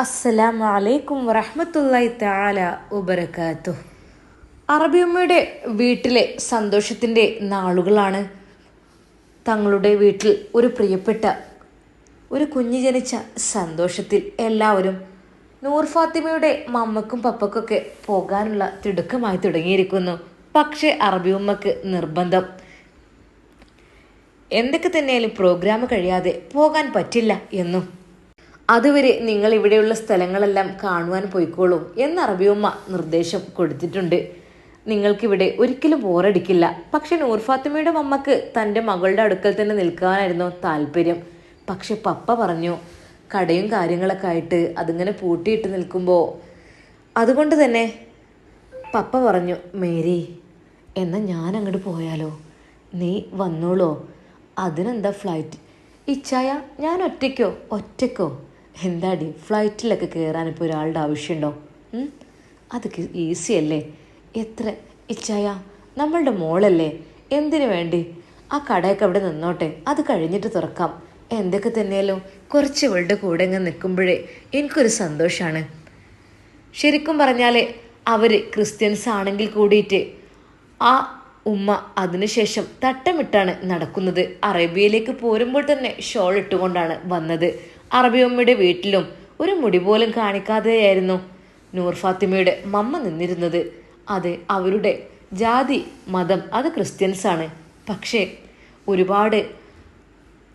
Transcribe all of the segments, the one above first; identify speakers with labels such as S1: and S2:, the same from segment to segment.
S1: അസ്സലാമു വലൈക്കും വറഹ്മത്തുള്ളാഹി താല ഉബരക്കാത്തു അറബിയമ്മയുടെ വീട്ടിലെ സന്തോഷത്തിന്റെ നാളുകളാണ്. തങ്ങളുടെ വീട്ടിൽ ഒരു പ്രിയപ്പെട്ട ഒരു കുഞ്ഞ് ജനിച്ച സന്തോഷത്തിൽ എല്ലാവരും നൂർ ഫാത്തിമയുടെ മമ്മക്കും പപ്പക്കൊക്കെ പോകാനുള്ള തിടുക്കമായി തുടങ്ങിയിരിക്കുന്നു. പക്ഷേ അറബിയമ്മക്ക് നിർബന്ധം. എന്തൊക്കെ തന്നെയാലും പ്രോഗ്രാം കഴിയാതെ പോകാൻ പറ്റില്ല എന്നും. അതുവരെ നിങ്ങൾ ഇവിടെയുള്ള സ്ഥലങ്ങളെല്ലാം കാണുവാൻ പോയിക്കോളൂ എന്ന് അറബിയമ്മ നിർദ്ദേശം കൊടുത്തിട്ടുണ്ട്. നിങ്ങൾക്കിവിടെ ഒരിക്കലും ബോറടിക്കില്ല. പക്ഷെ നൂർഫാത്തിമയുടെ മമ്മക്ക് തന്റെ മകളുടെ അടുക്കൽ തന്നെ നിൽക്കാനായിരുന്നു താല്പര്യം. പക്ഷെ പപ്പ പറഞ്ഞു കടയും കാര്യങ്ങളൊക്കെ ആയിട്ട് അതിങ്ങനെ പൂട്ടിയിട്ട് നിൽക്കുമ്പോൾ അതുകൊണ്ട് തന്നെ പപ്പ പറഞ്ഞു മേരി എന്നാൽ ഞാൻ അങ്ങോട്ട് പോയാലോ? നീ വന്നോളോ. അതിനെന്താ ഫ്ലൈറ്റ് ഇച്ചായ ഞാൻ ഒറ്റയ്ക്കോ? ഒറ്റയ്ക്കോ എന്താടി? ഫ്ലൈറ്റിലൊക്കെ കയറാൻ ഇപ്പോൾ ഒരാളുടെ ആവശ്യമുണ്ടോ? അതൊക്കെ ഈസി അല്ലേ? എത്ര? ഇച്ചായ നമ്മളുടെ മോളല്ലേ? എന്തിനു വേണ്ടി? ആ കടയൊക്കെ അവിടെ നിന്നോട്ടെ. അത് കഴിഞ്ഞിട്ട് തുറക്കാം. എന്തൊക്കെ തന്നെയല്ലോ? കുറച്ച് ഇവളുടെ കൂടെ ഇങ്ങനെ നിൽക്കുമ്പോഴേ എനിക്കൊരു സന്തോഷമാണ് ശരിക്കും പറഞ്ഞാൽ അവർ ക്രിസ്ത്യൻസ് ആണെങ്കിൽ കൂടിയിട്ട് ആ ഉമ്മ അതിനുശേഷം തട്ടമിട്ടാണ് നടക്കുന്നത്. അറേബ്യയിലേക്ക് പോരുമ്പോൾ തന്നെ ഷോൾ ഇട്ടുകൊണ്ടാണ് വന്നത്. അറബി ഉമ്മയുടെ വീട്ടിലും ഒരു മുടി പോലും കാണിക്കാതെയായിരുന്നു. നൂർ ഫാത്തിമയുടെ മമ്മ നിന്നിരുന്നത്. അത് അവരുടെ ജാതി മതം അത് ക്രിസ്ത്യൻസ് ആണ്. പക്ഷേ ഒരുപാട്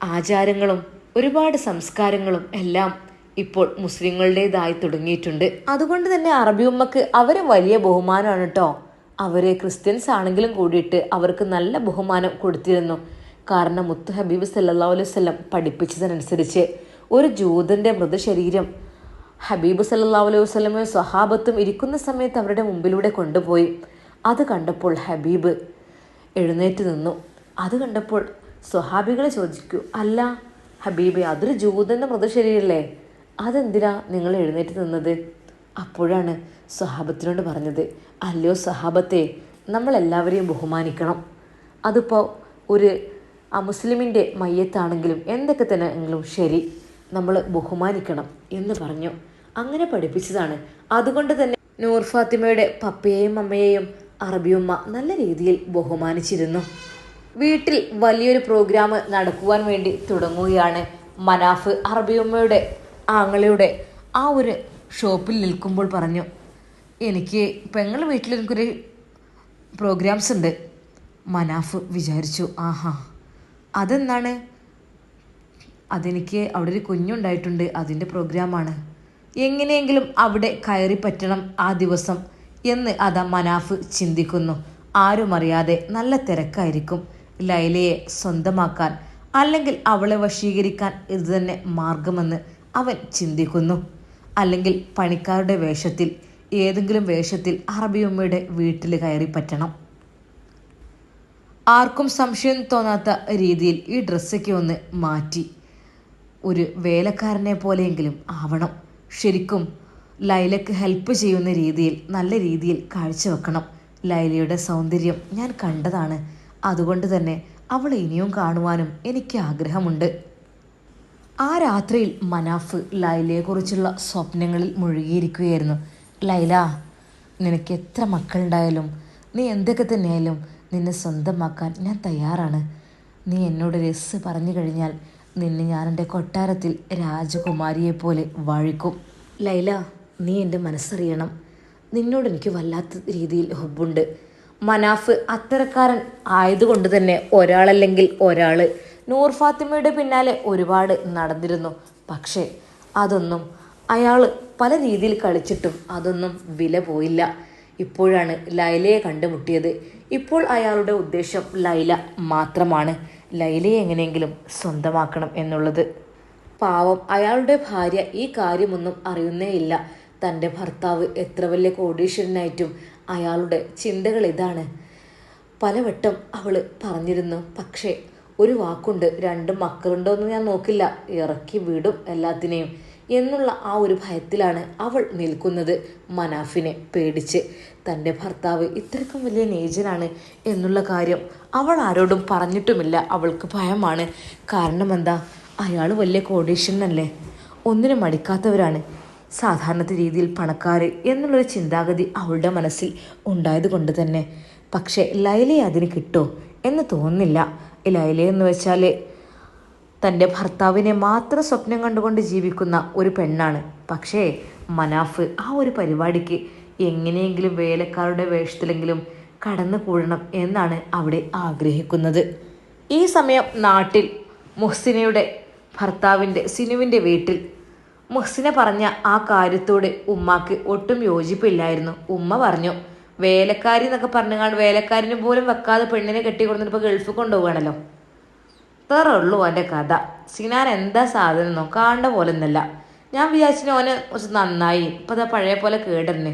S1: ആചാരങ്ങളും ഒരുപാട് സംസ്കാരങ്ങളും എല്ലാം ഇപ്പോൾ മുസ്ലിങ്ങളുടേതായി തുടങ്ങിയിട്ടുണ്ട്. അതുകൊണ്ട് തന്നെ അറബി ഉമ്മക്ക് അവരെ വലിയ ബഹുമാനമാണ് കേട്ടോ അവരെ ക്രിസ്ത്യൻസ് ആണെങ്കിലും കൂടിയിട്ട് അവർക്ക് നല്ല ബഹുമാനം കൊടുത്തിരുന്നു. കാരണം മുത്ത് ഹബീബ് സല്ലാ അലൈവല്ലം പഠിപ്പിച്ചതിനനുസരിച്ച് ഒരു ജൂതന്റെ മൃതശരീരം. ഹബീബ് സല്ലാ അലൈഹി വസ്ലമയും സ്വഹാബത്തും ഇരിക്കുന്ന സമയത്ത് അവരുടെ മുമ്പിലൂടെ കൊണ്ടുപോയി. അത് കണ്ടപ്പോൾ ഹബീബ് എഴുന്നേറ്റ് നിന്നു. അത് കണ്ടപ്പോൾ സ്വഹാബികളെ ചോദിക്കൂ അല്ല ഹബീബ് അതൊരു ജൂതന്റെ മൃതശരീരല്ലേ? അതെന്തിനാ നിങ്ങൾ എഴുന്നേറ്റ് നിന്നത്? അപ്പോഴാണ് സ്വഹാബത്തിനോട് പറഞ്ഞത് അല്ലയോ സ്വഹാബത്തെ നമ്മളെല്ലാവരെയും ബഹുമാനിക്കണം. അതിപ്പോൾ ഒരു ആ മുസ്ലിമിന്റെ മയ്യത്താണെങ്കിലും എന്തൊക്കെ തന്നെ എങ്കിലും ശരി. നമ്മൾ ബഹുമാനിക്കണം എന്ന് പറഞ്ഞു. അങ്ങനെ പഠിപ്പിച്ചതാണ്. അതുകൊണ്ട് തന്നെ നൂർ ഫാത്തിമയുടെ പപ്പയെയും അമ്മയെയും അറബിയമ്മ നല്ല രീതിയിൽ ബഹുമാനിച്ചിരുന്നു. വീട്ടിൽ വലിയൊരു പ്രോഗ്രാം നടക്കുവാൻ വേണ്ടി തുടങ്ങുകയാണ് മനാഫ് അറബിയമ്മയുടെ ആങ്ങളയുടെ. ആ ഒരു ഷോപ്പിൽ നിൽക്കുമ്പോൾ പറഞ്ഞു എനിക്ക് പെങ്ങൾ വീട്ടിൽ എനിക്കൊരു പ്രോഗ്രാംസ് ഉണ്ട്. മനാഫ് വിചാരിച്ചു ആഹാ അതെന്താണ്? അതെനിക്ക് അവിടെ ഒരു കുഞ്ഞുണ്ടായിട്ടുണ്ട്. അതിന്റെ പ്രോഗ്രാമാണ്. എങ്ങനെയെങ്കിലും അവിടെ കയറി പറ്റണം ആ ദിവസം എന്ന് അതാ മനാഫ് ചിന്തിക്കുന്നു. ആരും അറിയാതെ നല്ല തിരക്കായിരിക്കും ലൈലയെ സ്വന്തമാക്കാൻ അല്ലെങ്കിൽ അവളെ വശീകരിക്കാൻ ഇത് തന്നെ മാർഗമെന്ന് അവൻ ചിന്തിക്കുന്നു. അല്ലെങ്കിൽ പണിക്കാരുടെ വേഷത്തിൽ ഏതെങ്കിലും വേഷത്തിൽ അറബിയമ്മയുടെ വീട്ടിൽ കയറി പറ്റണം. ആർക്കും സംശയം തോന്നാത്ത രീതിയിൽ ഈ ഡ്രസ്സൊക്കെ ഒന്ന് മാറ്റി. ഒരു വേലക്കാരനെ പോലെയെങ്കിലും ആവണം. ശരിക്കും ലൈലക്ക് ഹെൽപ്പ് ചെയ്യുന്ന രീതിയിൽ നല്ല രീതിയിൽ കാഴ്ചവെക്കണം ലൈലയുടെ സൗന്ദര്യം ഞാൻ കണ്ടതാണ്. അതുകൊണ്ട് തന്നെ അവൾ ഇനിയും കാണുവാനും എനിക്ക് ആഗ്രഹമുണ്ട്. ആ രാത്രിയിൽ മനാഫ് ലൈലയെക്കുറിച്ചുള്ള സ്വപ്നങ്ങളിൽ മുഴുകിയിരിക്കുകയായിരുന്നു. ലൈല നിനക്ക് എത്ര മക്കളുണ്ടായാലും നീ എന്തൊക്കെ തന്നെയായാലും നിന്നെ സ്വന്തമാക്കാൻ ഞാൻ തയ്യാറാണ്. നീ എന്നോട് രസ് പറഞ്ഞു കഴിഞ്ഞാൽ നിന്നെ ഞാൻ എന്റെ കൊട്ടാരത്തിൽ രാജകുമാരിയെ പോലെ വഴിക്കും. ലൈല നീ എന്റെ മനസ്സറിയണം. നിന്നോട് എനിക്ക് വല്ലാത്ത രീതിയിൽ ഹുബുണ്ട്. മനാഫ് അത്തരക്കാരൻ ആയതുകൊണ്ട് തന്നെ ഒരാളല്ലെങ്കിൽ ഒരാൾ നൂർ ഫാത്തിമയുടെ പിന്നാലെ ഒരുപാട് നടന്നിരുന്നു. പക്ഷേ അതൊന്നും അയാൾ പല രീതിയിൽ കളിച്ചിട്ടും അതൊന്നും വില പോയില്ല. ഇപ്പോഴാണ് ലൈലയെ കണ്ടുമുട്ടിയത്. ഇപ്പോൾ അയാളുടെ ഉദ്ദേശം ലൈല മാത്രമാണ്. ലൈലയെ എങ്ങനെയെങ്കിലും സ്വന്തമാക്കണം എന്നുള്ളത്. പാവം അയാളുടെ ഭാര്യ ഈ കാര്യമൊന്നും അറിയുന്നേയില്ല. തന്റെ ഭർത്താവ് എത്ര വലിയ കോടീശ്വരനായിട്ടും അയാളുടെ ചിന്തകൾ ഇതാണ്. പലവട്ടം അവൾ പറഞ്ഞിരുന്നു പക്ഷേ ഒരു വാക്കുണ്ട് രണ്ട് മക്കളുണ്ടോ എന്ന് ഞാൻ നോക്കില്ല. ഇറക്കി വിടും എല്ലാത്തിനെയും എന്നുള്ള ആ ഒരു ഭയത്തിലാണ് അവൾ നിൽക്കുന്നത് മനാഫിനെ പേടിച്ച്. തന്റെ ഭർത്താവ് ഇത്രയ്ക്കും വലിയ നേജനാണ് എന്നുള്ള കാര്യം അവൾ ആരോടും പറഞ്ഞിട്ടുമില്ല. അവൾക്ക് ഭയമാണ്. കാരണം എന്താ? അയാൾ വലിയ കോടീശ്വരനല്ലേ? ഒന്നിനും മടിക്കാത്തവരാണ്. സാധാരണത്തെ രീതിയിൽ പണക്കാർ എന്നുള്ളൊരു ചിന്താഗതി അവളുടെ മനസ്സിൽ ഉണ്ടായത് കൊണ്ട് തന്നെ. പക്ഷേ ലൈലയെ അതിന് കിട്ടോ എന്ന് തോന്നുന്നില്ല. ലൈല എന്ന് വെച്ചാൽ തന്റെ ഭർത്താവിനെ മാത്രം സ്വപ്നം കണ്ടുകൊണ്ട് ജീവിക്കുന്ന ഒരു പെണ്ണാണ്. പക്ഷേ മനാഫ് ആ ഒരു പരിപാടിക്ക് എങ്ങനെയെങ്കിലും വേലക്കാരുടെ വേഷത്തിലെങ്കിലും കടന്നു കൂടണം എന്നാണ് അവിടെ ആഗ്രഹിക്കുന്നത്. ഈ സമയം നാട്ടിൽ മുഹ്സിനയുടെ ഭർത്താവിന്റെ സിനുവിന്റെ വീട്ടിൽ മുഹ്സിന പറഞ്ഞ ആ കാര്യത്തോട് ഉമ്മാക്ക് ഒട്ടും യോജിപ്പില്ലായിരുന്നു. ഉമ്മ പറഞ്ഞു വേലക്കാരി എന്നൊക്കെ പറഞ്ഞാൽ വേലക്കാരിന് പോലും വെക്കാതെ പെണ്ണിനെ കെട്ടി കൊടുത്തിട്ട് ഇപ്പോൾ ഗൾഫിൽ കൊണ്ടുപോകണല്ലോ അത്രേ ഉള്ളൂ അവന്റെ കഥ. സിനാൻ എന്താ സാധനം കാണേണ്ട പോലെ ഒന്നല്ല ഞാൻ വിചാരിച്ചു ഓന് കുറച്ച് നന്നായി. ഇപ്പം അതാ പഴയ പോലെ കേടന്നെ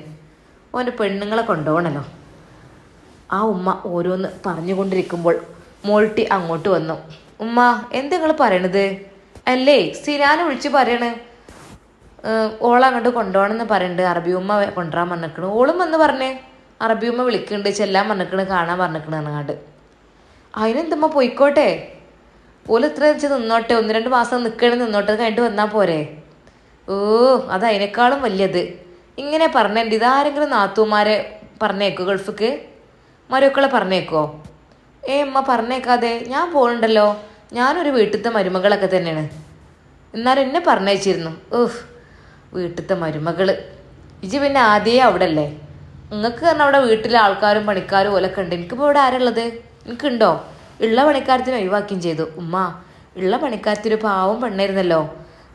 S1: ഓന്റെ പെണ്ണുങ്ങളെ കൊണ്ടുപോകണല്ലോ. ആ ഉമ്മ ഓരോന്ന് പറഞ്ഞുകൊണ്ടിരിക്കുമ്പോൾ മോൾട്ടി അങ്ങോട്ട് വന്നു. ഉമ്മ എന്ത് നിങ്ങൾ പറയണത്? അല്ലേ സിനാനെ വിളിച്ച് പറയണ്. ഓളെ അങ്ങോട്ട് കൊണ്ടുപോകണമെന്ന് പറയുന്നുണ്ട് അറബി ഉമ്മ കൊണ്ടുവരാൻ പറഞ്ഞിക്കണ് ഓളും വന്ന് പറഞ്ഞേ അറബി ഉമ്മ വിളിക്കുന്നുണ്ട് ചെല്ലാൻ പറഞ്ഞിരിക്കണ് കാണാൻ പറഞ്ഞിരിക്കണ അങ്ങാണ്ട് അതിനെന്തുമ്മ പോയിക്കോട്ടെ? ഓൽ ഇത്ര വെച്ച് നിന്നോട്ടെ ഒന്ന് രണ്ട് മാസം നിൽക്കണേ നിന്നോട്ടെ കഴിഞ്ഞിട്ട് വന്നാൽ പോരെ. ഓ അത് അതിനേക്കാളും വലിയത്. ഇങ്ങനെ പറഞ്ഞേണ്ടി ഇതാരെങ്കിലും നാത്തൂമാരെ പറഞ്ഞേക്കോ ഗൾഫിക്ക്? മരുക്കളെ പറഞ്ഞേക്കോ? ഏ അമ്മ പറഞ്ഞേക്കാതെ ഞാൻ പോകണ്ടല്ലോ ഞാനൊരു വീട്ടിലത്തെ മരുമകളൊക്കെ തന്നെയാണ്. എന്നാലും എന്നെ പറഞ്ഞയച്ചിരുന്നു. ഓഹ് വീട്ടിലത്തെ മരുമകൾ ഇജ് പിന്നെ ആദ്യമേ അവിടെ അല്ലേ നിങ്ങൾക്ക് തന്നെ അവിടെ വീട്ടിലെ ആൾക്കാരും പണിക്കാരും പോലൊക്കെ ഉണ്ട്. എനിക്കിപ്പോൾ ഇവിടെ ആരുള്ളത്? എനിക്കുണ്ടോ? ഉള്ള പണിക്കാരത്തിന് ഒഴിവാക്കുകയും ചെയ്തു. ഉമ്മ ഉള്ള പണിക്കാരത്തിന് പാവം പെണ്ണായിരുന്നല്ലോ.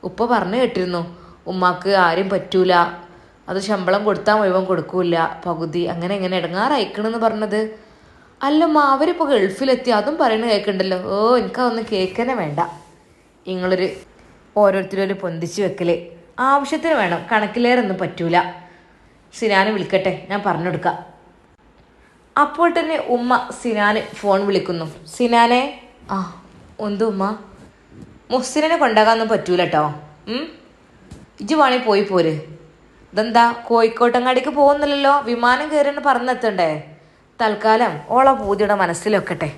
S1: ഉപ്പ പറഞ്ഞു കേട്ടിരുന്നു. ഉമ്മാക്ക് ആരും പറ്റൂല. അത് ശമ്പളം കൊടുത്താൽ മുഴുവൻ കൊടുക്കൂല പകുതി അങ്ങനെ ഇങ്ങനെ ഇടങ്ങാറയക്കണെന്ന് പറഞ്ഞത്. അല്ലമ്മ അവരിപ്പോൾ ഗൾഫിലെത്തി അതും പറയുന്നത് കേൾക്കണ്ടല്ലോ ഓ എനിക്കതൊന്നും കേൾക്കനെ വേണ്ട. നിങ്ങളൊരു ഓരോരുത്തരൊരു പൊന്തിച്ച് വെക്കൽ. ആവശ്യത്തിന് വേണം കണക്കിലേറൊന്നും പറ്റൂല. സിനാന് വിളിക്കട്ടെ ഞാൻ പറഞ്ഞു കൊടുക്കാം അപ്പോൾ തന്നെ ഉമ്മ സിനാന് ഫോൺ വിളിക്കുന്നു. സിനാനെ? ആ എന്തു ഉമ്മ? മുഹ്സിനെ കൊണ്ടാകാനൊന്നും പറ്റൂല കേട്ടോ ഇജ് വേണേ പോയി പോര്. ഇതെന്താ? കോഴിക്കോട്ടങ്ങാടിക്ക് പോകുന്നില്ലല്ലോ? വിമാനം കയറിയാണ് പറഞ്ഞെത്തണ്ടേ? തൽക്കാലം ഓള പൂതിയുടെ മനസ്സിലൊക്കട്ടെ.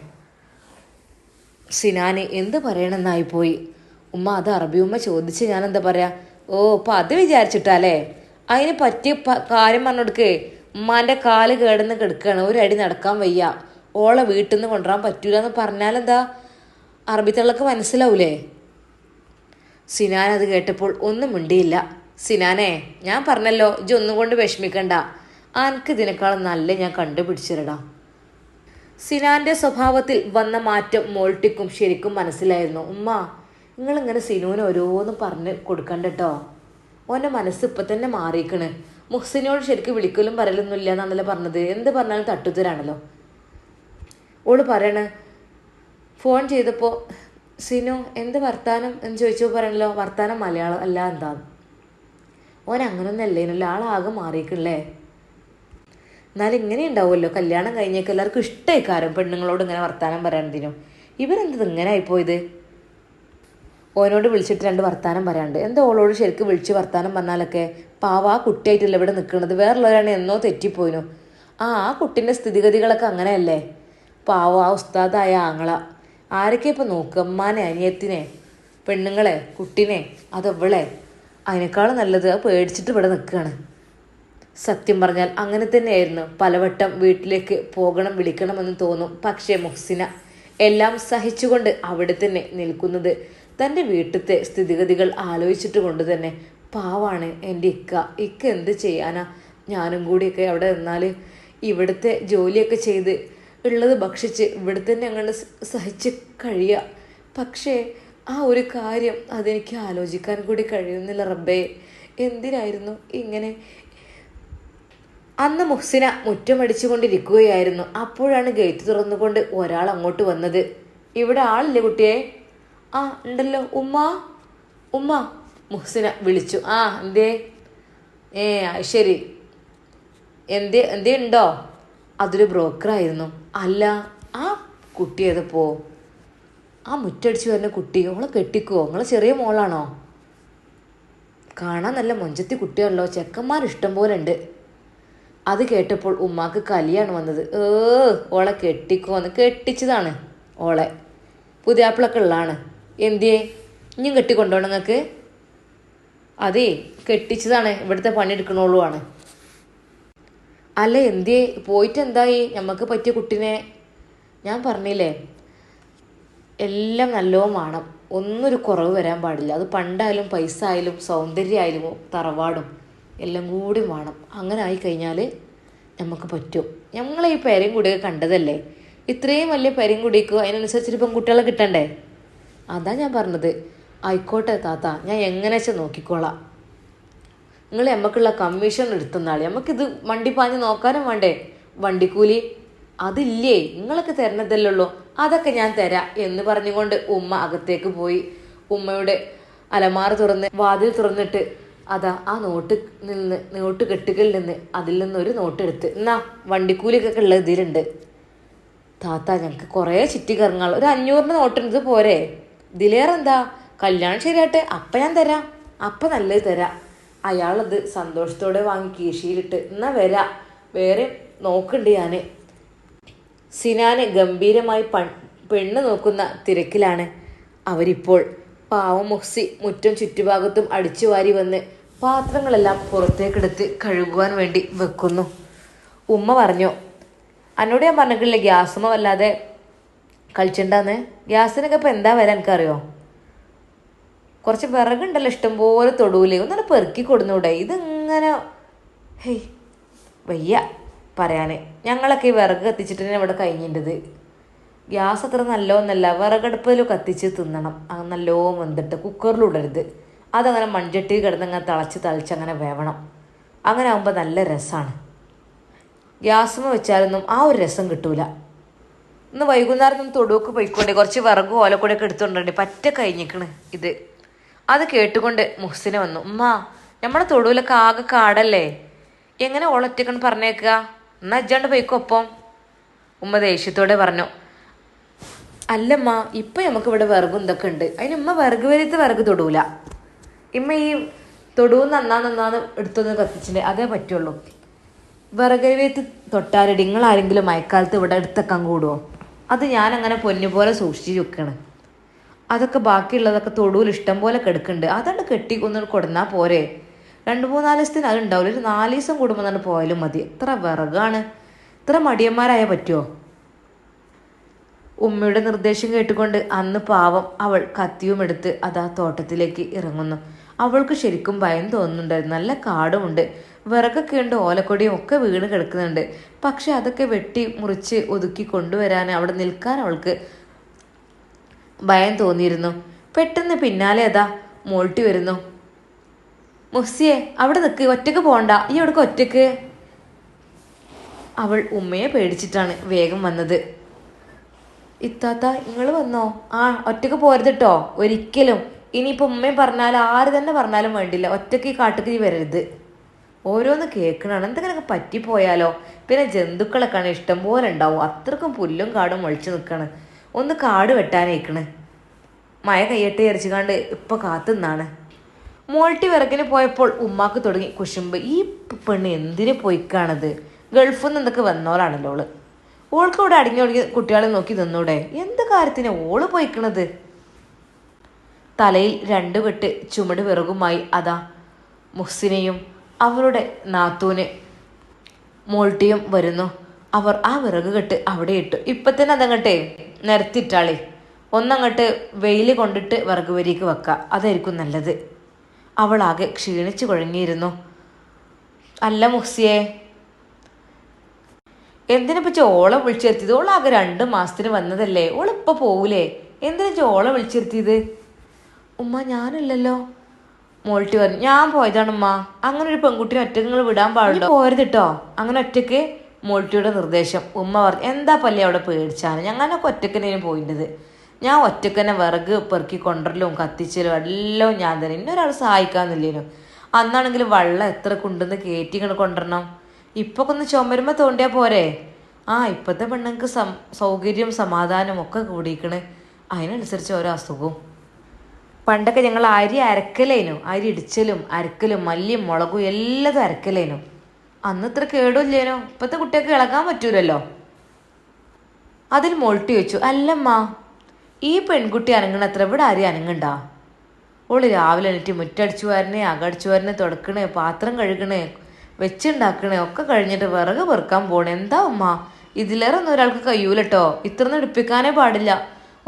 S1: സിനാനി എന്ത് പറയണമെന്നായി പോയി ഉമ്മ അത് അറബി ഉമ്മ ചോദിച്ച് ഞാൻ എന്താ പറയാ? ഓ അപ്പൊ അത് വിചാരിച്ചിട്ടല്ലേ? അതിന് പറ്റിയ കാര്യം പറഞ്ഞെടുക്കേ. ഉമ്മാന്റെ കാൽ കേടുന്ന് കിടക്കുകയാണ് ഒരു അടി നടക്കാൻ വയ്യ. ഓളെ വീട്ടിൽ നിന്ന് കൊണ്ടുവരാൻ പറ്റൂല എന്ന് പറഞ്ഞാലെന്താ? എന്താ അറബിത്തള്ളക്ക് മനസ്സിലാവൂലേ? സിനാൻ അത് കേട്ടപ്പോൾ ഒന്നും മിണ്ടിയില്ല. സിനാനെ ഞാൻ പറഞ്ഞല്ലോ ഇജ് ഒന്നും കൊണ്ട് വിഷമിക്കണ്ട. അനക്ക് ഇതിനേക്കാളും നല്ല ഞാൻ കണ്ടുപിടിച്ചിരടാ. സിനാന്റെ സ്വഭാവത്തിൽ വന്ന മാറ്റം മോൾട്ടിക്കും ശരിക്കും മനസ്സിലായിരുന്നു. ഉമ്മ നിങ്ങളിങ്ങനെ സിനുവിന് ഓരോന്നും പറഞ്ഞ് കൊടുക്കണ്ട ഓന്റെ മനസ്സ് ഇപ്പം തന്നെ മാറിയിക്കണ്. മുഹ്സിനോട് ശരിക്കും വിളിക്കലും പറയലൊന്നും ഇല്ല എന്നാണല്ലോ പറഞ്ഞത്. എന്ത് പറഞ്ഞാലും തട്ടുതരാണല്ലോ. ഓൾ പറയണ് ഫോൺ ചെയ്തപ്പോൾ സിനു എന്ത് വർത്താനം? എന്ന് ചോദിച്ചോ പറയണല്ലോ വർത്താനം മലയാളം അല്ല എന്താ? ഓൻ അങ്ങനൊന്നും അല്ലേനല്ലോ ആളാകെ മാറിയിക്കണല്ലേ എന്നാലും ഇങ്ങനെ ഉണ്ടാവുമല്ലോ കല്യാണം കഴിഞ്ഞേക്ക് എല്ലാവർക്കും ഇഷ്ടമായിക്കാരം പെണ്ണുങ്ങളോട് ഇങ്ങനെ വർത്താനം പറയണതിനും ഇവരെന്തത് ഇങ്ങനെ ആയിപ്പോയത്? ഓനോട് വിളിച്ചിട്ട് രണ്ട് വർത്താനം പറയാണ്ട് എന്താ ഓളോട് ശരിക്കും വിളിച്ച് വർത്താനം പറഞ്ഞാലൊക്കെ? പാവ ആ കുട്ടിയായിട്ടല്ല ഇവിടെ നിൽക്കുന്നത് വേറുള്ളവരാണ് എന്നോ തെറ്റിപ്പോയിനു. ആ ആ കുട്ടീന്റെ സ്ഥിതിഗതികളൊക്കെ അങ്ങനെയല്ലേ? പാവ ആ ഉസ്താദായ ആങ്ങള. ആരൊക്കെ ഇപ്പം നോക്കുക അമ്മാനെ അനിയത്തിനെ പെണ്ണുങ്ങളെ കുട്ടിനെ അതവളെ. അതിനേക്കാളും നല്ലത് ആ പേടിച്ചിട്ട് ഇവിടെ നിൽക്കുകയാണ്. സത്യം പറഞ്ഞാൽ അങ്ങനെ തന്നെയായിരുന്നു. പലവട്ടം വീട്ടിലേക്ക് പോകണം വിളിക്കണമെന്ന് തോന്നും. പക്ഷേ മുഹ്സിന എല്ലാം സഹിച്ചുകൊണ്ട് അവിടെ തന്നെ നിൽക്കുന്നത് തന്റെ വീട്ടിലത്തെ സ്ഥിതിഗതികൾ ആലോചിച്ചിട്ട് കൊണ്ട് തന്നെ പാവാണ് എന്റെ ഇക്ക. ഇക്ക എന്ത് ചെയ്യാനാ? ഞാനും കൂടിയൊക്കെ അവിടെ നിന്നാൽ ഇവിടുത്തെ ജോലിയൊക്കെ ചെയ്ത് ഉള്ളത് ഭക്ഷിച്ച് ഇവിടെ തന്നെ അങ്ങനെ സഹിച്ച് കഴിയുക പക്ഷേ ആ ഒരു കാര്യം അതെനിക്ക് ആലോചിക്കാൻ കൂടി കഴിയുന്നില്ല റബ്ബേ. എന്തിനായിരുന്നു ഇങ്ങനെ? അന്ന് മുഹ്സിന മുറ്റമടിച്ചുകൊണ്ടിരിക്കുകയായിരുന്നു അപ്പോഴാണ് ഗേറ്റ് തുറന്നുകൊണ്ട് ഒരാൾ അങ്ങോട്ട് വന്നത്. ഇവിടെ ആളില്ലേ കുട്ടിയെ? ആ ഉണ്ടല്ലോ. ഉമ്മ. ഉമ്മ മുഹ്സിന വിളിച്ചു. ആ എന്തേ? ഏ ശരി. എന്തേ എന്തേ ഉണ്ടോ? അതൊരു ബ്രോക്കറായിരുന്നു അല്ല ആ കുട്ടിയത് ഏതപ്പോ? ആ മുറ്റടിച്ചു വരുന്ന കുട്ടി ഓളെ കെട്ടിക്കുവോ നിങ്ങളെ ചെറിയ മോളാണോ? കാണാൻ നല്ല മൊഞ്ചത്തി കുട്ടിയാണല്ലോ. ചെക്കന്മാർ ഇഷ്ടം പോലെ ഉണ്ട്. അത് കേട്ടപ്പോൾ ഉമ്മാക്ക് കലിയാണ് വന്നത്. ഏ ഓളെ കെട്ടിക്കോന്ന് കെട്ടിച്ചതാണ് ഓളെ. പുതിയാപ്പിളൊക്കെ ഉള്ളതാണ് എന്തിയേ? ഇനിയും കെട്ടിക്കൊണ്ടോ നിങ്ങൾക്ക് അതേ കെട്ടിച്ചതാണ്. ഇവിടുത്തെ പണിയെടുക്കണോളുമാണ് അല്ല എന്തേ പോയിട്ട് എന്തായി? നമുക്ക് പറ്റിയ കുട്ടിനെ. ഞാൻ പറഞ്ഞില്ലേ എല്ലാം നല്ലോണം വേണം. ഒന്നൊരു കുറവ് വരാൻ പാടില്ല. അത് പണ്ടായാലും പൈസ ആയാലും സൗന്ദര്യമായാലും തറവാടും എല്ലാം കൂടി വേണം. അങ്ങനെ ആയി കഴിഞ്ഞാൽ നമുക്ക് പറ്റും. ഞങ്ങൾ ഈ പേരും കൂടിയൊക്കെ കണ്ടതല്ലേ? ഇത്രയും വലിയ പേരും കൂടിക്ക് അതിനനുസരിച്ചിട്ട് പെൺകുട്ടികളെ കിട്ടണ്ടേ? അതാ ഞാൻ പറഞ്ഞത്. ആയിക്കോട്ടെ താത്ത ഞാൻ എങ്ങനെ വെച്ചാൽ നോക്കിക്കോളാം. നിങ്ങൾ നമുക്കുള്ള കമ്മീഷൻ എടുത്തുന്നാളി. നമുക്കിത് വണ്ടി പാഞ്ഞ് നോക്കാനും വേണ്ടേ? വണ്ടിക്കൂലി? അതില്ലേ? നിങ്ങളൊക്കെ തരണതല്ലേ ഉള്ളൂ അതൊക്കെ ഞാൻ തരാം എന്ന് പറഞ്ഞുകൊണ്ട് ഉമ്മ അകത്തേക്ക് പോയി. ഉമ്മയുടെ അലമാറ തുറന്ന് വാതിൽ തുറന്നിട്ട് അതാ ആ നോട്ട് നിന്ന് നോട്ട് കെട്ടുകളിൽ നിന്ന് അതിൽ നിന്ന് ഒരു നോട്ട് എടുത്ത്. എന്നാ വണ്ടിക്കൂലിയൊക്കെ ഉള്ള ഇതിലുണ്ട്. താത്ത ഞങ്ങൾക്ക് കുറേ ചുറ്റി കറങ്ങാൾ ഒരു അഞ്ഞൂറിന് നോട്ടുണ്ട് ഇത് പോരെ. ഇതിലേറെന്താ? കല്യാണം ശരിയാട്ടെ അപ്പം ഞാൻ തരാം. അപ്പം നല്ലത് തരാം. അയാളത് സന്തോഷത്തോടെ വാങ്ങി കീശിയിലിട്ട് എന്നാ വരാ. വേറെ നോക്കണ്ട് ഞാൻ സിനാന് ഗംഭീരമായി പെണ്ണ് നോക്കുന്ന തിരക്കിലാണ്. അവരിപ്പോൾ പാവം മുഹ്സി മുറ്റം ചുറ്റുഭാഗത്തും അടിച്ചു വാരി വന്ന് പാത്രങ്ങളെല്ലാം പുറത്തേക്കെടുത്ത് കഴുകുവാൻ വേണ്ടി വെക്കുന്നു. ഉമ്മ പറഞ്ഞു അന്നോട് ഞാൻ പറഞ്ഞിട്ടില്ല ഗ്യാസുമ വല്ലാതെ കളിച്ചിണ്ടെന്ന്? ഗ്യാസിനൊക്കെ ഇപ്പം എന്താ വരാൻ എനിക്കറിയോ? കുറച്ച് വിറകുണ്ടല്ലോ ഇഷ്ടംപോലെ തൊടൂലേ ഒന്നാണ് പെറുക്കി കൊടുന്നൂടെ? ഇതിങ്ങനെ ഹേയ് വയ്യ. പറയാൻ ഞങ്ങളൊക്കെ ഈ വിറക് കത്തിച്ചിട്ട് തന്നെ ഇവിടെ കഴിഞ്ഞിട്ടത്. ഗ്യാസ് അത്ര നല്ലോന്നല്ല. വിറകടുപ്പിൽ കത്തിച്ച് തിന്നണം. അത് നല്ലോ വെന്തിട്ട് കുക്കറിലിടരുത് അതങ്ങനെ മൺചട്ടി കിടന്നങ്ങനെ തിളച്ച് തിളച്ച് അങ്ങനെ വേവണം. അങ്ങനെ ആകുമ്പോൾ നല്ല രസമാണ് ഗ്യാസുമ വെച്ചാലൊന്നും ആ ഒരു രസം കിട്ടൂല. ഇന്ന് വൈകുന്നേരം ഒന്ന് തൊടുവൊക്കെ പോയിക്കൊണ്ട് കുറച്ച് വിറകും ഓലക്കൂടെയൊക്കെ എടുത്തുകൊണ്ടുണ്ട് പറ്റ കഴിഞ്ഞിക്കണ് ഇത്. അത് കേട്ടുകൊണ്ട് മുഹ്സിനെ വന്നു. ഉമ്മ നമ്മുടെ തൊടുവിലൊക്കെ ആകെ കാടല്ലേ? എങ്ങനെ ഓളൊറ്റക്കണ് പറഞ്ഞേക്കുക എന്നാ അജ്ജാണ്ട് പോയിക്കോ ഒപ്പം? ഉമ്മ ദേഷ്യത്തോടെ പറഞ്ഞു. അല്ലമ്മ ഇപ്പൊ നമുക്ക് ഇവിടെ വിറകും ഇതൊക്കെ ഉണ്ട്. അതിന് ഉമ്മ വിറക് വരത്ത് വിറക് തൊടൂല. ഇമ്മ ഈ തൊടുവെന്ന് നന്നാ നന്നാന്ന് എടുത്തൊന്ന് കത്തിച്ചിട്ട് അതേ പറ്റുള്ളൂ. വിറകരവേത്ത് തൊട്ടാലടി നിങ്ങൾ ആരെങ്കിലും മഴക്കാലത്ത് ഇവിടെ എടുത്തേക്കാൻ കൂടുമോ അത് ഞാൻ അങ്ങനെ പൊന്നു പോലെ സൂക്ഷിച്ച് വെക്കണ് അതൊക്കെ ബാക്കിയുള്ളതൊക്കെ തൊടുവിൽ ഇഷ്ടം പോലെ കിടക്കുന്നുണ്ട് അതണ്ട് കെട്ടി ഒന്ന് കൊടുന്നാൽ പോരെ? രണ്ട് മൂന്നാൽ ദിവസത്തിന് അത് ഉണ്ടാവില്ല. ഒരു നാല് ദിവസം കൂടുമ്പോൾ തന്നെ പോയാലും മതി. എത്ര വിറകാണ്. ഇത്ര മടിയന്മാരായ പറ്റുമോ ഉമ്മയുടെ നിർദ്ദേശം കേട്ടുകൊണ്ട് അന്ന് പാവം അവൾ കത്തിയും എടുത്ത് അതാ തോട്ടത്തിലേക്ക് ഇറങ്ങുന്നു. അവൾക്ക് ശരിക്കും ഭയം തോന്നുന്നുണ്ടായിരുന്നു. നല്ല കാടുമുണ്ട്. വിറകൊക്കെ ഉണ്ട്. ഓലക്കൊടിയും ഒക്കെ വീണ് കിടക്കുന്നുണ്ട്. പക്ഷെ അതൊക്കെ വെട്ടി മുറിച്ച് ഒതുക്കി കൊണ്ടുവരാൻ അവിടെ നിൽക്കാൻ അവൾക്ക് ഭയം തോന്നിയിരുന്നു. പെട്ടെന്ന് പിന്നാലെ അതാ മോൾട്ടി വരുന്നു. മുസ്സിയെ അവിടെ നിൽക്ക് ഒറ്റയ്ക്ക് പോണ്ട. ഈ അവിടേക്ക് ഒറ്റയ്ക്ക്? അവൾ ഉമ്മയെ പേടിച്ചിട്ടാണ് വേഗം വന്നത്. ഇത്താത്ത നിങ്ങൾ വന്നോ? ആ ഒറ്റയ്ക്ക് പോരുത് കേട്ടോ ഒരിക്കലും. ഇനിയിപ്പോൾ ഉമ്മയും പറഞ്ഞാൽ ആര് തന്നെ പറഞ്ഞാലും വേണ്ടില്ല. ഒറ്റയ്ക്ക് ഈ കാട്ടുക്ക് നീ വരരുത്. ഓരോന്ന് കേൾക്കണതാണ് എന്തെങ്കിലുമൊക്കെ പറ്റിപ്പോയാലോ? പിന്നെ ജന്തുക്കളൊക്കെയാണ് ഇഷ്ടം പോലെ ഉണ്ടാവും. അത്രക്കും പുല്ലും കാടും ഒളിച്ചു നിൽക്കണ് ഒന്ന് കാട് വെട്ടാനേക്കണ് മഴ കയ്യട്ട് എറിച്ചുകാണ്ട് ഇപ്പം കാത്തുനിന്നാണ് മോൾട്ടി വിറകിന് പോയപ്പോൾ ഉമ്മാക്ക് തുടങ്ങി. കുശുമ്പ് ഈ പെണ്ണ് എന്തിനു പോയിക്കാണത്? ഗൾഫിൽ നിന്ന് എന്തൊക്കെ വന്നോളാണല്ലോ ഓൾ. ഓൾക്ക് ഇവിടെ അടങ്ങി ഒടുങ്ങി കുട്ടികളെ നോക്കി നിന്നൂടെ. എന്ത് കാര്യത്തിന് ഓൾ പോയിക്കണത്? തലയിൽ രണ്ടു വെട്ട് ചുമട് വിറകുമായി അതാ മുഹ്സിനെയും അവരുടെ നാത്തൂന് മോൾട്ടിയും വരുന്നു. അവർ ആ വിറക് കെട്ട് അവിടെ ഇട്ടു. ഇപ്പൊ തന്നെ അതങ്ങട്ടെ നിരത്തിയിട്ടാളേ. ഒന്നങ്ങട്ട് വെയിൽ കൊണ്ടിട്ട് വിറക് വരിക്ക് വെക്കുക അതായിരിക്കും നല്ലത്. അവൾ ആകെ ക്ഷീണിച്ചു കുഴങ്ങിയിരുന്നു. അല്ല മുഹ്സിയെ എന്തിനിപ്പച്ച ഓളെ വിളിച്ചിരുത്തിയത്? ഓളാകെ രണ്ട് മാസത്തിന് വന്നതല്ലേ? ഓളിപ്പോ പോവൂലേ? എന്തിനാ ഓളെ വിളിച്ചിരുത്തിയത്? ഉമ്മ ഞാനല്ലല്ലോ. മോൾട്ടി പറഞ്ഞു ഞാൻ പോയതാണ് ഉമ്മ അങ്ങനെ ഒരു പെൺകുട്ടിനെ ഒറ്റയ്ക്ക് നിങ്ങൾ വിടാൻ പാടില്ല പോരുത് കേട്ടോ അങ്ങനെ ഒറ്റയ്ക്ക് മോൾട്ടിയുടെ നിർദ്ദേശം. ഉമ്മ പറഞ്ഞു എന്താ പല്ലേ അവിടെ പേടിച്ചാണ് ഞങ്ങളൊക്കെ ഒറ്റക്കനേനും പോയിട്ടത് ഞാൻ ഒറ്റയ്ക്ക് തന്നെ വിറക് പെറുക്കി കൊണ്ടരലും കത്തിച്ചലും എല്ലാം ഞാൻ തന്നെ. ഇന്നൊരാൾ സഹായിക്കാന്നില്ലേനു അന്നാണെങ്കിൽ വെള്ളം എത്ര കൊണ്ടുവന്ന് കയറ്റി ഇങ്ങനെ കൊണ്ടുവരണം. ഇപ്പൊ ഒന്ന് ചുമരുമ്പോ തോണ്ടിയാ പോരെ. ആ ഇപ്പത്തെ പെണ്ണുങ്ങൾക്ക് സം സൗകര്യം സമാധാനം ഒക്കെ കൂടിയിക്കണ് അതിനനുസരിച്ച് ഓരോ അസുഖവും. പണ്ടൊക്കെ ഞങ്ങൾ അരി അരക്കലേനു. അരി ഇടിച്ചലും അരക്കലും മല്ലിയും മുളകും എല്ലാതും അരക്കലേനു. അന്ന് ഇത്ര കേടുമില്ലേനോ? ഇപ്പത്തെ കുട്ടികൾക്ക് ഇളകാൻ പറ്റൂലല്ലോ. അതിൽ മോൾട്ടി വെച്ചു. അല്ലമ്മ ഈ പെൺകുട്ടി അനങ്ങണത്ര? ഇവിടെ ആരെയും അനങ്ങണ്ടാ? ഓൾ രാവിലെ എണീറ്റ് മുറ്റടിച്ചു വരണേ അകടിച്ചു വരണേ തുടക്കണേ പാത്രം കഴുകണേ വെച്ചുണ്ടാക്കണേ ഒക്കെ കഴിഞ്ഞിട്ട് വിറക് പെറുക്കാൻ പോണേ. എന്താ ഉമ്മ? ഇതിലേറെ ഒന്നും ഒരാൾക്ക് കഴിയൂലട്ടോ. ഇത്ര എടുപ്പിക്കാനേ പാടില്ല.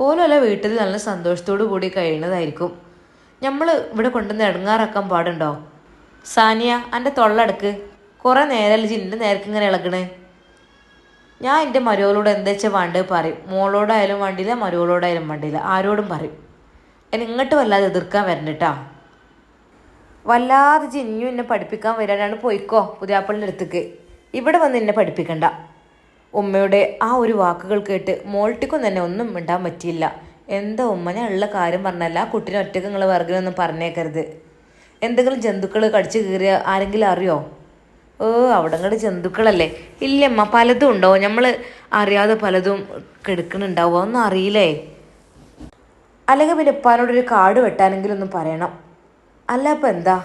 S1: ഓരോല വീട്ടിൽ നല്ല സന്തോഷത്തോടു കൂടി കഴിയുന്നതായിരിക്കും നമ്മൾ ഇവിടെ കൊണ്ടുവന്ന് ഇടങ്ങാറാക്കാൻ പാടുണ്ടോ? സാനിയ എന്റെ തൊള്ളടക്ക്. കുറേ നേരം ജിന്റെ നേരക്ക് ഇങ്ങനെ ഇളകണേ? ഞാൻ എന്റെ മരുവളോട് എന്താ വെച്ചാൽ വേണ്ടത് പറയും. മോളോടായാലും വേണ്ടിയില്ല മരുവളോടായാലും വേണ്ടിയില്ല. ആരോടും പറയും. എന്നെ ഇങ്ങോട്ട് വല്ലാതെ എതിർക്കാൻ വരണ്ടിട്ടാ വല്ലാതെ ജിഞ്ഞു എന്നെ പഠിപ്പിക്കാൻ വരാനാണ് പോയിക്കോ പുതിയാപ്പള്ളിന്റെ അടുത്തേക്ക്. ഇവിടെ വന്ന് എന്നെ പഠിപ്പിക്കണ്ട. ഉമ്മയുടെ ആ ഒരു വാക്കുകൾ കേട്ട് മോൾട്ടിക്കും തന്നെ ഒന്നും മിണ്ടാൻ പറ്റിയില്ല. എന്താ ഉമ്മ ഞാൻ ഉള്ള കാര്യം പറഞ്ഞല്ല ആ കുട്ടീനെ ഒറ്റയ്ക്ക് നിങ്ങൾ വർഗിനൊന്നും പറഞ്ഞേക്കരുത്. എന്തെങ്കിലും ജന്തുക്കൾ കടിച്ചു കീറിയ ആരെങ്കിലും അറിയോ? ഓ അവിടങ്ങടെ ജന്തുക്കളല്ലേ? ഇല്ലമ്മ പലതും ഉണ്ടോ? നമ്മൾ അറിയാതെ പലതും കെടുക്കണുണ്ടാവോ? ഒന്നും അറിയില്ലേ? അല്ലെങ്കിൽ പിന്നെ ഉപ്പാനോടൊരു കാട് വെട്ടാനെങ്കിലും ഒന്ന് പറയണം. അല്ല ഇപ്പം എന്താ?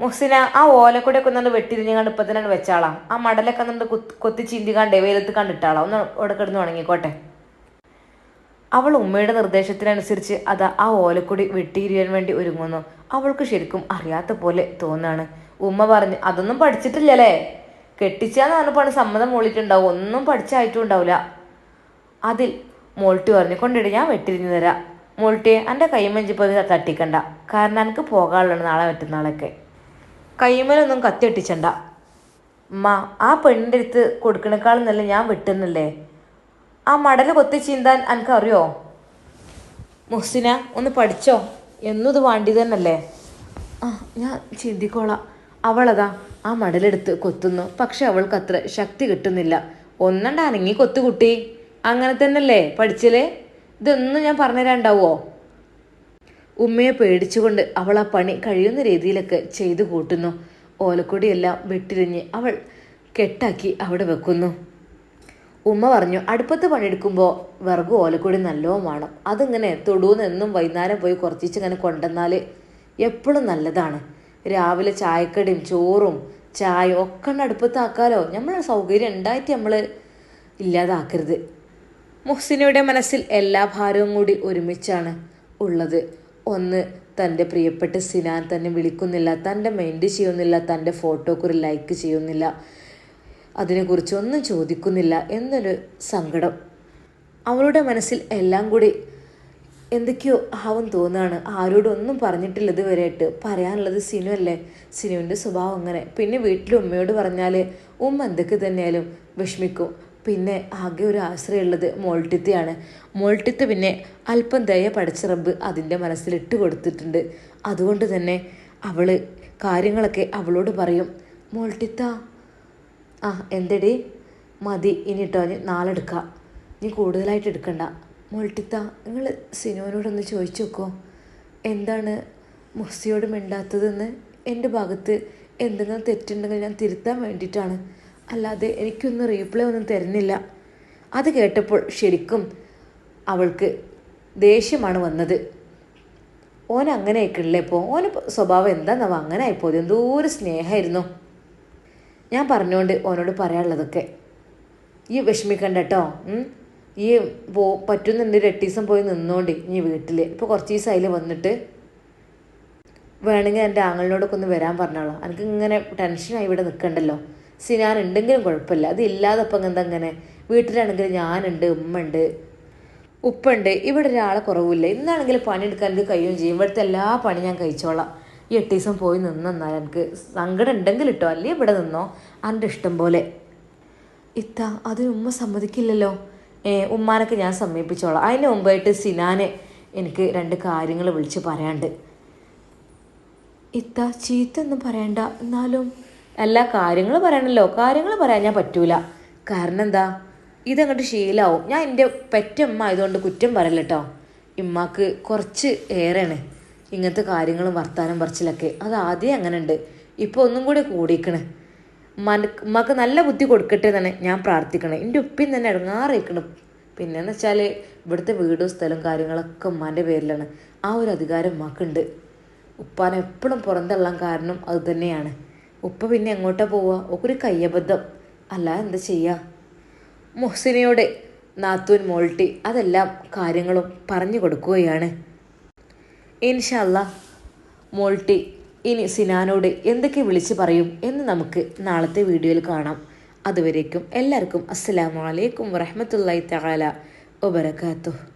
S1: മുസിന ആ ഓലക്കൂടെ ഒക്കെ ഒന്നുകൊണ്ട് വെട്ടിരിഞ്ഞാണ്ട് ഇപ്പം തന്നെ വെച്ചാളാം? ആ മടലൊക്കെ ഒന്നുകൊണ്ട് കുത്തി ചീന്തിക്കാണ്ട് വെയിലത്ത് കണ്ടിട്ടാളാം? ഒന്ന് അവിടെ കിടന്ന് ഉണങ്ങിക്കോട്ടെ. അവൾ ഉമ്മയുടെ നിർദ്ദേശത്തിനനുസരിച്ച് അതാ ആ ഓലക്കൂടി വെട്ടിയിരിയാൻ വേണ്ടി ഒരുങ്ങുന്നു. അവൾക്ക് ശരിക്കും അറിയാത്ത പോലെ തോന്നാണ്. ഉമ്മ പറഞ്ഞു അതൊന്നും പഠിച്ചിട്ടില്ലല്ലേ? കെട്ടിച്ചാന്ന് പറഞ്ഞപ്പോൾ സമ്മതം മൂളിയിട്ടുണ്ടാവും ഒന്നും പഠിച്ചായിട്ടും ഉണ്ടാവില്ല അതിൽ മോൾട്ടി പറഞ്ഞു കൊണ്ടിട്ട് ഞാൻ വെട്ടിരിഞ്ഞു തരാം. മോൾട്ടിയെ എന്റെ കൈമഞ്ചിപ്പോൾ തട്ടിക്കണ്ട. കാരണം എനിക്ക് പോകാനുള്ളത് നാളെ മറ്റന്നാളൊക്കെ. കൈമലൊന്നും കത്തിയൊട്ടിച്ചണ്ട ഉമ്മ ആ പെണ്ണിന്റെ അടുത്ത് കൊടുക്കണേക്കാളും നല്ല ഞാൻ വെട്ടുന്നില്ലേ? ആ മടൽ കൊത്തി ചീന്താൻ എനിക്ക് അറിയോ? മുഹ്സിന ഒന്ന് പഠിച്ചോ? എന്നും ഇത് വേണ്ടി തന്നല്ലേ ആ ഞാൻ ചിന്തിക്കോളാം. അവളതാ ആ മടലെടുത്ത് കൊത്തുന്നു. പക്ഷെ അവൾക്ക് അത്ര ശക്തി കിട്ടുന്നില്ല. ഒന്നണ്ട അനങ്ങി കൊത്തുകുട്ടി. അങ്ങനെ തന്നെയല്ലേ പഠിച്ചില്ലേ ഇതൊന്നും ഞാൻ പറഞ്ഞുതരാണ്ടാവോ? ഉമ്മയെ പേടിച്ചുകൊണ്ട് അവൾ ആ പണി കഴിയുന്ന രീതിയിലൊക്കെ ചെയ്തു കൂട്ടുന്നു. ഓലക്കൊടിയെല്ലാം വെട്ടിരിഞ്ഞ് അവൾ കെട്ടാക്കി അവിടെ വെക്കുന്നു. ഉമ്മ പറഞ്ഞു അടുപ്പത്ത് പണിയെടുക്കുമ്പോൾ വിറക് ഓലക്കൊടി നല്ലോണം വേണം. അതിങ്ങനെ തൊടുന്ന് എന്നും വൈകുന്നേരം പോയി കുറച്ചിച്ച് ഇങ്ങനെ കൊണ്ടുവന്നാൽ എപ്പോഴും നല്ലതാണ്. രാവിലെ ചായക്കടിയും ചോറും ചായ ഒക്കെ അടുപ്പത്താക്കാലോ. നമ്മളെ സൗകര്യം ഉണ്ടായിട്ട് നമ്മൾ ഇല്ലാതാക്കരുത്. മുഹ്സിനയുടെ മനസ്സിൽ എല്ലാ ഭാരവും കൂടി ഒരുമിച്ചാണ് ഉള്ളത്. ഒന്ന് തന്റെ പ്രിയപ്പെട്ട സിനാൻ തന്നെ വിളിക്കുന്നില്ല തന്റെ മെയിൻഡ് ചെയ്യുന്നില്ല തന്റെ ഫോട്ടോക്ക് ഒരു ലൈക്ക് ചെയ്യുന്നില്ല അതിനെക്കുറിച്ച് ഒന്നും ചോദിക്കുന്നില്ല എന്നൊരു സങ്കടം. അവളുടെ മനസ്സിൽ എല്ലാം കൂടി എന്തൊക്കെയോ ആവും തോന്നുകയാണ് ആരോടൊന്നും പറഞ്ഞിട്ടില്ല ഇതുവരെയായിട്ട് പറയാനുള്ളത് സിനു അല്ലേ സിനുവിന്റെ സ്വഭാവം അങ്ങനെ. പിന്നെ വീട്ടിൽ ഉമ്മയോട് പറഞ്ഞാൽ ഉമ്മ എന്തൊക്കെ തന്നെയാലും വിഷമിക്കും. പിന്നെ ആകെ ഒരു ആശ്രയമുള്ളത് മോൾട്ടിത്തയാണ്. മോൾട്ടിത്ത പിന്നെ അല്പം ദയ പഠിച്ച റബ്ബ് അതിന്റെ മനസ്സിൽ ഇട്ട് കൊടുത്തിട്ടുണ്ട്. അതുകൊണ്ട് തന്നെ അവൾ കാര്യങ്ങളൊക്കെ അവളോട് പറയും. മോൾട്ടിത്ത ആ എന്തടി? മതി ഇനി ഇട്ടോ നീ നാളെ നീ കൂടുതലായിട്ട് എടുക്കണ്ട. മോൾട്ടിത്ത നിങ്ങൾ സിനുവിനോടൊന്ന് ചോദിച്ചു നോക്കോ എന്താണ് മുഹ്സിയോട് മിണ്ടാത്തതെന്ന്? എന്റെ ഭാഗത്ത് എന്തെങ്കിലും തെറ്റുണ്ടെങ്കിൽ ഞാൻ തിരുത്താൻ വേണ്ടിയിട്ടാണ്. അല്ലാതെ എനിക്കൊന്നും റീപ്ലൈ ഒന്നും തരുന്നില്ല. അത് കേട്ടപ്പോൾ ശരിക്കും അവൾക്ക് ദേഷ്യമാണ് വന്നത്. ഓൻ അങ്ങനെ ആയിക്കില്ലേ ഇപ്പോൾ ഓന് സ്വഭാവം എന്താണെന്നാവും അങ്ങനെ ആയിപ്പോയത് എന്തോ ഒരു സ്നേഹമായിരുന്നു. ഞാൻ പറഞ്ഞുകൊണ്ട് ഓനോട് പറയാനുള്ളതൊക്കെ. ഈ വിഷമിക്കണ്ട കേട്ടോ. ഈ പോ പറ്റുന്നുണ്ട് ഒരു എട്ട് ദിവസം പോയി നിന്നോണ്ട് ഇനി വീട്ടിൽ ഇപ്പോൾ കുറച്ച് ദിവസം അതിൽ വന്നിട്ട് വേണമെങ്കിൽ എന്റെ ആങ്ങളിനോടൊക്കെ ഒന്ന് വരാൻ പറഞ്ഞോളാം. എനിക്ക് ഇങ്ങനെ ടെൻഷനായി ഇവിടെ നിൽക്കണ്ടല്ലോ സിനാൻ ഉണ്ടെങ്കിലും കുഴപ്പമില്ല. അത് ഇല്ലാതെ ഇപ്പം എന്താ ഇങ്ങനെ? വീട്ടിലാണെങ്കിൽ ഞാനുണ്ട് ഉമ്മ ഉണ്ട് ഉപ്പുണ്ട്. ഇവിടെ ഒരാളെ കുറവില്ല ഇന്നാണെങ്കിൽ പണിയെടുക്കാൻ എനിക്ക് കഴിയുകയും ചെയ്യും. ഇവിടുത്തെ എല്ലാ പണി ഞാൻ കഴിച്ചോളാം. ഈ എട്ട് ദിവസം പോയി നിന്നെന്നാൽ എനിക്ക് സങ്കടം ഉണ്ടെങ്കിൽ ഇട്ടോ. അല്ലെങ്കിൽ ഇവിടെ നിന്നോ? എന്റെ ഇഷ്ടം പോലെ. ഇത്ത അത് ഉമ്മ സമ്മതിക്കില്ലല്ലോ. ഉമ്മാനൊക്കെ ഞാൻ സമീപിച്ചോളാം. അതിന് മുമ്പായിട്ട് സിനാനെ എനിക്ക് രണ്ട് കാര്യങ്ങൾ വിളിച്ച് പറയാണ്ട് ഇത്ത ചീത്ത ഒന്നും പറയണ്ട. എന്നാലും എല്ലാ കാര്യങ്ങളും പറയണല്ലോ. കാര്യങ്ങൾ പറയാൻ ഞാൻ പറ്റൂല. കാരണം എന്താ? ഇതങ്ങോട്ട് ശീലാവും. ഞാൻ എന്റെ പെറ്റമ്മ ആയതുകൊണ്ട് കുറ്റം പറയല്ല കേട്ടോ ഇമ്മാക്ക് കുറച്ച് ഏറെയാണ് ഇങ്ങനത്തെ കാര്യങ്ങളും വർത്താനം പറച്ചിലൊക്കെ. അത് ആദ്യം അങ്ങനെ ഉണ്ട് ഇപ്പോൾ ഒന്നും കൂടി കൂടിക്കണ്. ഉമ്മാക്ക് നല്ല ബുദ്ധി കൊടുക്കട്ടെ എന്നാണ് ഞാൻ പ്രാർത്ഥിക്കണം എന്റെ ഉപ്പിൻ തന്നെ ഇടങ്ങാറിയിക്കണം. പിന്നെന്ന് വെച്ചാൽ ഇവിടുത്തെ വീടും സ്ഥലവും കാര്യങ്ങളൊക്കെ ഉമ്മാന്റെ പേരിലാണ്. ആ ഒരു അധികാരം ഉമ്മാക്കുണ്ട്. ഉപ്പാനെ എപ്പോഴും പുറന്തള്ളാൻ കാരണം അത് തന്നെയാണ്. ഉപ്പ പിന്നെ എങ്ങോട്ടാ പോവുക ഒരു കയ്യബദ്ധം. അല്ല എന്താ ചെയ്യുക മുഹ്സിനയോട് നാത്തൂൻ മോൾട്ടി അതെല്ലാം കാര്യങ്ങളും പറഞ്ഞു കൊടുക്കുകയാണ്. ഇൻഷല്ല മോൾട്ടി ഇനി സിനാനോട് എന്തൊക്കെ വിളിച്ച് പറയും എന്ന് നമുക്ക് നാളത്തെ വീഡിയോയിൽ കാണാം. അതുവരേക്കും എല്ലാവർക്കും അസ്സലാമു അലൈക്കും വറഹമത്തല്ലായി തആല വബറകാതുഹു.